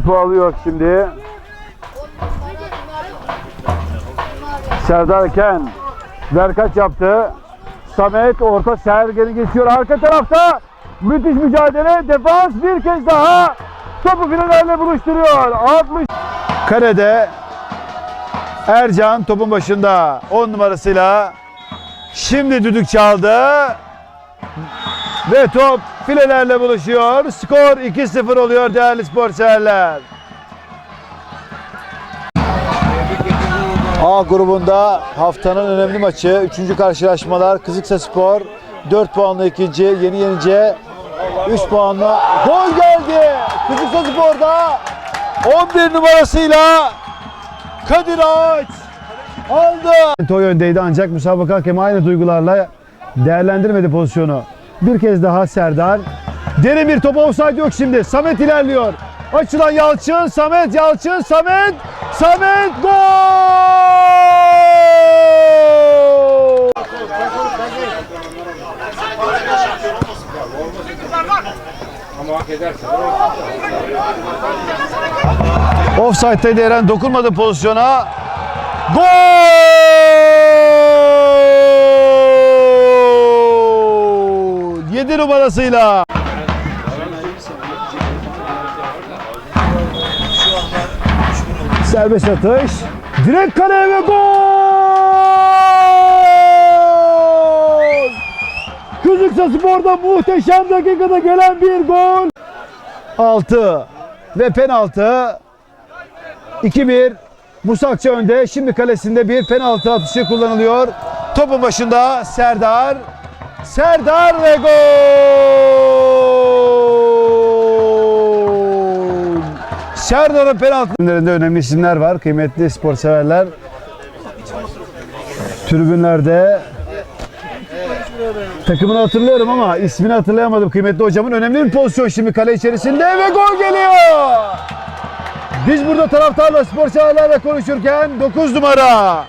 Topu alıyor şimdi. Serdar Ken. Verkaç yaptı. Samet orta Sergen'i geçiyor. Arka tarafta müthiş mücadele. Defans bir kez daha topu filelerle buluşturuyor. 60 Karede Ercan topun başında 10 numarasıyla şimdi düdük çaldı. Ve top filelerle buluşuyor. Skor 2-0 oluyor değerli spor severler. A grubunda haftanın önemli maçı. Üçüncü karşılaşmalar. Kızıksa Spor 4 puanla ikinci. Yeni yenice 3 puanla gol geldi. Kızıksa Spor'da 11 numarasıyla Kadir Ağaç aldı. Toy öndeydi ancak müsabaka hakemi aynı duygularla değerlendirmedi pozisyonu. Bir kez daha Serdar. Derin bir top offside yok şimdi. Samet ilerliyor. Açılan Yalçın, Samet, Yalçın, Samet, Samet gol! Offside'de Eren dokunmadı pozisyona. Gol! 7 numarasıyla. Serbest atış. Direkt kaleye ve gol! Kızıksa Spor'da muhteşem dakikada gelen bir gol. 6 ve penaltı. 2-1. Musakçı önde. Şimdi kalesinde bir penaltı atışı kullanılıyor. Topun başında Serdar. Serdar ve gol! Serdar'ın penaltı. Tribünlerinde önemli isimler var. Kıymetli spor severler. Tribünlerde takımını hatırlıyorum ama ismini hatırlayamadım. Kıymetli hocamın önemli bir pozisyon şimdi kale içerisinde ve gol geliyor. Biz burada taraftarla, spor severlerle konuşurken 9 numara